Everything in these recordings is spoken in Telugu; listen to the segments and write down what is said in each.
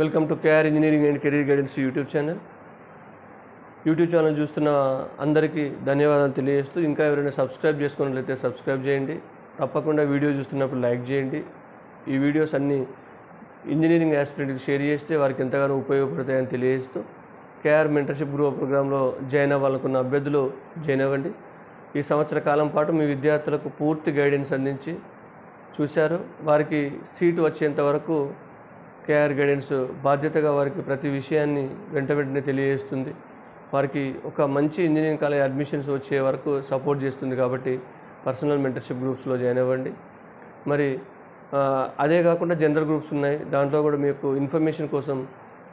Welcome to KR engineering and career guidance YouTube channel. YouTube channel చూస్తున్న అందరికీ ధన్యవాదాలు తెలియజేస్తూ ఇంకా ఎవరైనా సబ్స్క్రైబ్ చేసుకున్నట్లయితే సబ్స్క్రైబ్ చేయండి. తప్పకుండా వీడియో చూస్తున్నప్పుడు లైక్ చేయండి. ఈ వీడియోస్ అన్నీ ఇంజనీరింగ్ యాస్పిరెంట్కి షేర్ చేస్తే వారికి ఎంతగానో ఉపయోగపడతాయని తెలియజేస్తూ కేఆర్ మెంటర్షిప్ గ్రూప్ ప్రోగ్రాంలో జాయిన్ అవ్వాలనుకున్న అభ్యర్థులు జాయిన్ అవ్వండి. ఈ సంవత్సర కాలం పాటు మీ విద్యార్థులకు పూర్తి గైడెన్స్ అందించి చూశారు. వారికి సీటు వచ్చేంత వరకు కేఆర్ గైడెన్స్ బాధ్యతగా వారికి ప్రతి విషయాన్ని వెంట వెంటనే తెలియజేస్తుంది. వారికి ఒక మంచి ఇంజనీరింగ్ కాలేజ్ అడ్మిషన్స్ వచ్చే వరకు సపోర్ట్ చేస్తుంది కాబట్టి పర్సనల్ మెంటర్షిప్ గ్రూప్స్లో జాయిన్ అవ్వండి. మరి అదే కాకుండా జనరల్ గ్రూప్స్ ఉన్నాయి. దాంట్లో కూడా మీకు ఇన్ఫర్మేషన్ కోసం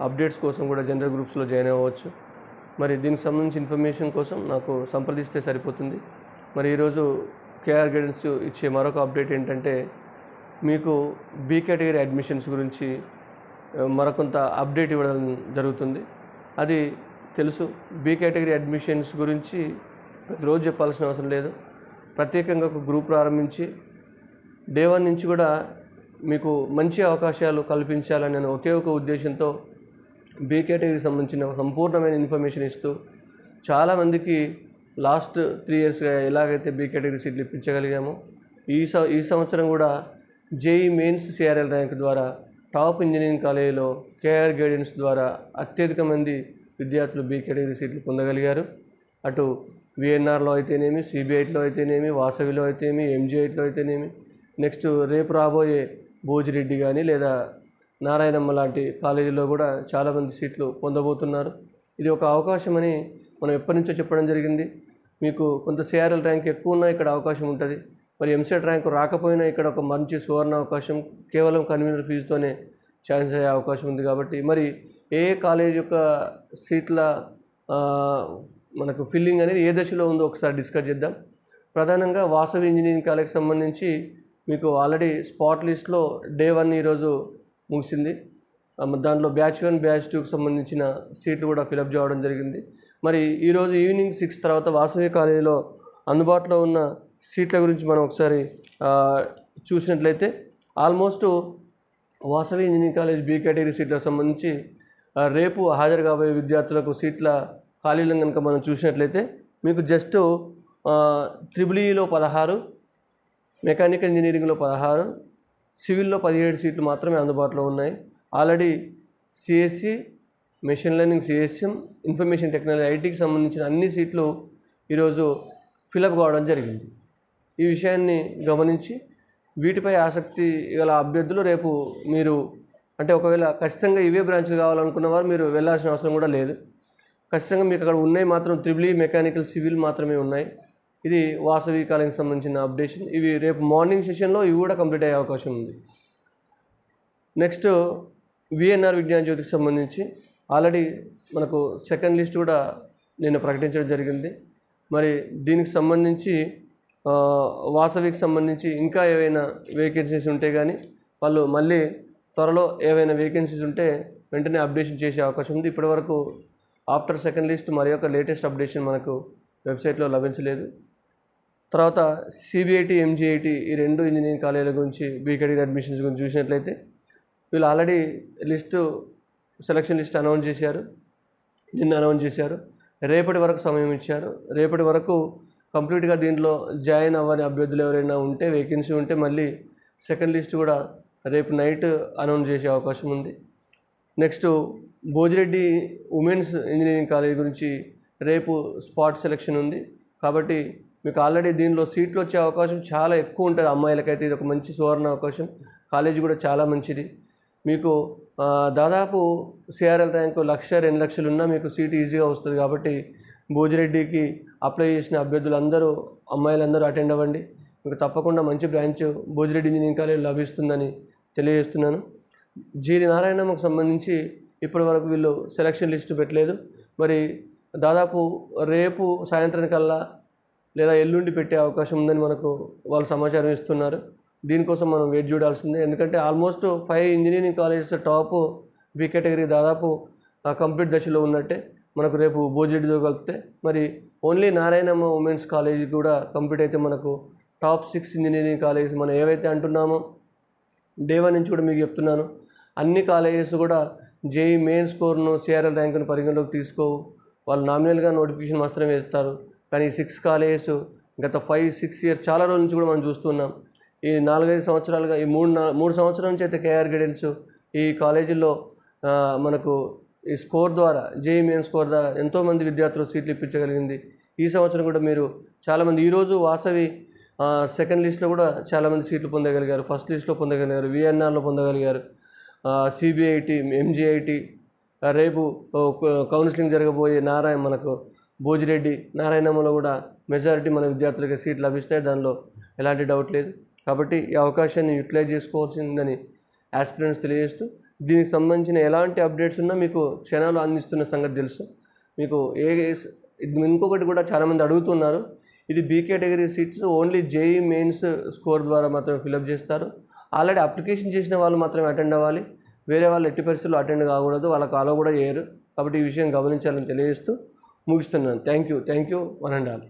అప్డేట్స్ కోసం కూడా జనరల్ గ్రూప్స్లో జాయిన్ అవ్వచ్చు. మరి దీనికి సంబంధించి ఇన్ఫర్మేషన్ కోసం నాకు సంప్రదిస్తే సరిపోతుంది. మరి ఈరోజు కేఆర్ గైడెన్స్ ఇచ్చే మరొక అప్డేట్ ఏంటంటే మీకు బీ కేటగిరీ అడ్మిషన్స్ గురించి మరికొంత అప్డేట్ ఇవ్వడం జరుగుతుంది. అది తెలుసు. బీ కేటగిరీ అడ్మిషన్స్ గురించి ప్రతిరోజు చెప్పాల్సిన అవసరం లేదు. ప్రత్యేకంగా ఒక గ్రూప్ ప్రారంభించి డే వన్ నుంచి కూడా మీకు మంచి అవకాశాలు కల్పించాలని నేను ఒకే ఒక ఉద్దేశంతో బీ కేటగిరీకి సంబంధించిన సంపూర్ణమైన ఇన్ఫర్మేషన్ ఇస్తూ చాలామందికి లాస్ట్ త్రీ ఇయర్స్గా ఎలాగైతే బీ కేటగిరీ సీట్లు ఇప్పించగలిగామో ఈ ఈ సంవత్సరం కూడా జేఈ మెయిన్స్ సిఆర్ఎల్ ర్యాంక్ ద్వారా టాప్ ఇంజనీరింగ్ కాలేజీలో కేఆర్ గైడెన్స్ ద్వారా అత్యధిక మంది విద్యార్థులు బి కేటగిరీ సీట్లు పొందగలిగారు. అటు విఎన్ఆర్లో అయితేనేమి సిబిఐట్లో అయితేనేమి వాసవిలో అయితేనేమి ఎంజీఐట్లో అయితేనేమి నెక్స్ట్ రేపు రాబోయే భోజిరెడ్డి కానీ లేదా నారాయణమ్మ లాంటి కాలేజీలో కూడా చాలామంది సీట్లు పొందబోతున్నారు. ఇది ఒక అవకాశమని మనం ఎప్పటి నుంచో చెప్పడం జరిగింది. మీకు కొంత సిఆర్ఎల్ ర్యాంక్ ఎక్కువ ఉన్నా ఇక్కడ అవకాశం ఉంటుంది. మరి ఎంసెట్ ర్యాంకు రాకపోయినా ఇక్కడ ఒక మంచి సువర్ణ అవకాశం కేవలం కన్వీనర్ ఫీజుతోనే ఛాన్స్ అయ్యే అవకాశం ఉంది కాబట్టి మరి ఏ కాలేజ్ యొక్క సీట్ల మనకు ఫిల్లింగ్ అనేది ఏ దశలో ఉందో ఒకసారి డిస్కస్ చేద్దాం. ప్రధానంగా వాసవి ఇంజనీరింగ్ కాలేజ్కి సంబంధించి మీకు ఆల్రెడీ స్పాట్ లిస్ట్లో డే వన్ ఈరోజు ముగిసింది. దాంట్లో బ్యాచ్ వన్ బ్యాచ్ టూకి సంబంధించిన సీట్లు కూడా ఫిలప్ చేయడం జరిగింది. మరి ఈరోజు ఈవినింగ్ సిక్స్ తర్వాత వాసవి కాలేజీలో అందుబాటులో ఉన్న సీట్ల గురించి మనం ఒకసారి చూసినట్లయితే almost Vasavi engineering college B category సీట్లకు సంబంధించి రేపు హాజరు కాబోయే విద్యార్థులకు సీట్ల ఖాళీలను కనుక మనం చూసినట్లయితే మీకు జస్ట్ త్రిబులీలో పదహారు మెకానికల్ ఇంజనీరింగ్లో పదహారు సివిల్లో పదిహేడు సీట్లు మాత్రమే అందుబాటులో ఉన్నాయి. Already CSC machine learning CSM information technology ఐటీకి సంబంధించిన అన్ని సీట్లు ఈరోజు ఫిలప్ కావడం జరిగింది. ఈ విషయాన్ని గమనించి వీటిపై ఆసక్తి గల అభ్యర్థులు రేపు మీరు అంటే ఒకవేళ ఖచ్చితంగా ఇవే బ్రాంచ్లు కావాలనుకున్న వారు మీరు వెళ్ళాల్సిన అవసరం కూడా లేదు. ఖచ్చితంగా మీకు అక్కడ ఉన్నాయి మాత్రం త్రిబులీ ఈ మెకానికల్ సివిల్ మాత్రమే ఉన్నాయి. ఇది వాసవి కాలేజీకి సంబంధించిన అప్డేషన్. ఇవి రేపు మార్నింగ్ సెషన్లో ఇవి కూడా కంప్లీట్ అయ్యే అవకాశం ఉంది. నెక్స్ట్ విఎన్ఆర్ విజ్ఞాన జ్యోతికి సంబంధించి ఆల్రెడీ మనకు సెకండ్ లిస్ట్ కూడా నిన్న ప్రకటించడం జరిగింది. మరి దీనికి సంబంధించి వాసవికి సంబంధించి ఇంకా ఏవైనా వేకెన్సీస్ ఉంటే కానీ వాళ్ళు మళ్ళీ త్వరలో ఏవైనా వేకెన్సీస్ ఉంటే వెంటనే అప్డేషన్ చేసే అవకాశం ఉంది. ఇప్పటివరకు ఆఫ్టర్ సెకండ్ లిస్ట్ మరి యొక్క లేటెస్ట్ అప్డేషన్ మనకు వెబ్సైట్లో లభించలేదు. తర్వాత సిబిఐటి ఎంజిఐటి ఈ రెండు ఇంజనీరింగ్ కాలేజీల గురించి బీకెడీ అడ్మిషన్స్ గురించి చూసినట్లయితే వీళ్ళు already list selection list announce చేశారు. నిన్న అనౌన్స్ చేశారు. రేపటి వరకు సమయం ఇచ్చారు. రేపటి వరకు కంప్లీట్గా దీంట్లో జాయిన్ అవ్వని అభ్యర్థులు ఎవరైనా ఉంటే వేకెన్సీ ఉంటే మళ్ళీ సెకండ్ లిస్ట్ కూడా రేపు నైట్ అనౌన్స్ చేసే అవకాశం ఉంది. Next Bhojreddy women's engineering college గురించి రేపు స్పాట్ సెలెక్షన్ ఉంది. కాబట్టి మీకు ఆల్రెడీ దీనిలో సీట్లు వచ్చే అవకాశం చాలా ఎక్కువ ఉంటుంది అమ్మాయిలకైతే. ఇది ఒక మంచి సువర్ణ అవకాశం. కాలేజ్ కూడా చాలా మంచిది. మీకు దాదాపు సిఆర్ఎల్ ర్యాంకు లక్ష రెండు లక్షలు ఉన్నా మీకు సీట్ ఈజీగా వస్తుంది కాబట్టి భోజిరెడ్డికి అప్లై చేసిన అభ్యర్థులందరూ అమ్మాయిలందరూ అటెండ్ అవ్వండి. మీకు తప్పకుండా మంచి బ్రాంచ్ భోజిరెడ్డి ఇంజనీరింగ్ కాలేజ్ లభిస్తుందని తెలియజేస్తున్నాను. జి నారాయణమ్మకు సంబంధించి ఇప్పటి వరకు వీళ్ళు సెలక్షన్ లిస్టు పెట్టలేదు. మరి దాదాపు రేపు సాయంత్రానికల్లా లేదా ఎల్లుండి పెట్టే అవకాశం ఉందని మనకు వాళ్ళు సమాచారం ఇస్తున్నారు. దీనికోసం మనం వెయిట్ చూడాల్సిందే. ఎందుకంటే almost five engineering colleges top B category దాదాపు కంప్లీట్ దశలో ఉన్నట్టే. మనకు రేపు భోజిరెడ్డితో కలిపితే మరి ఓన్లీ నారాయణమ్మ ఉమెన్స్ కాలేజీ కూడా కంప్లీట్ అయితే మనకు టాప్ సిక్స్ ఇంజనీరింగ్ కాలేజెస్ మనం ఏవైతే అంటున్నామో డేవా నుంచి కూడా మీకు చెప్తున్నాను. అన్ని కాలేజెస్ కూడా జేఈ మెయిన్ స్కోర్ను సిఆర్ఎల్ ర్యాంకును పరిగణలోకి తీసుకోవు. వాళ్ళు నామినల్గా నోటిఫికేషన్ మాత్రమే ఇస్తారు. కానీ సిక్స్ కాలేజెస్ గత ఫైవ్ సిక్స్ ఇయర్స్ చాలా రోజుల నుంచి కూడా మనం చూస్తున్నాం. ఈ నాలుగైదు సంవత్సరాలుగా ఈ మూడు నా- మూడు సంవత్సరాల నుంచి అయితే కేఆర్ గైడెన్స్ ఈ కాలేజీల్లో మనకు ఈ స్కోర్ ద్వారా జేఈ మెయిన్ స్కోర్ ద్వారా ఎంతోమంది విద్యార్థులు సీట్లు ఇప్పించగలిగింది. ఈ సంవత్సరం కూడా మీరు చాలామంది ఈరోజు వాసవి సెకండ్ లిస్ట్లో కూడా చాలామంది సీట్లు పొందగలిగారు. ఫస్ట్ లిస్ట్లో పొందగలిగారు విఎన్ఆర్లో పొందగలిగారు సిబిఐటి ఎంజిఐటి రేపు కౌన్సిలింగ్ జరగబోయే నారాయణ మనకు భోజిరెడ్డి నారాయణమ్మలో కూడా మెజారిటీ మన విద్యార్థులకి సీట్లు లభిస్తాయి. దానిలో ఎలాంటి డౌట్ లేదు. కాబట్టి ఈ అవకాశాన్ని యూటిలైజ్ చేసుకోవాల్సిందని ఆస్పిరెంట్స్ తెలియజేస్తూ దీనికి సంబంధించిన ఎలాంటి అప్డేట్స్ ఉన్నా మీకు క్షణాలు అందిస్తున్న సంగతి తెలుసు. మీకు ఏ ఇంకొకటి కూడా చాలామంది అడుగుతున్నారు. ఇది B category seats only JEE Mains score ద్వారా మాత్రమే ఫిలప్ చేస్తారు. ఆల్రెడీ అప్లికేషన్ చేసిన వాళ్ళు మాత్రమే అటెండ్ అవ్వాలి. వేరే వాళ్ళు ఎట్టి పరిస్థితుల్లో అటెండ్ కాకూడదు. వాళ్ళకి అలో కూడా చేయరు. కాబట్టి ఈ విషయం గమనించాలని తెలియజేస్తూ ముగిస్తున్నాను. Thank you. Thank you. One and all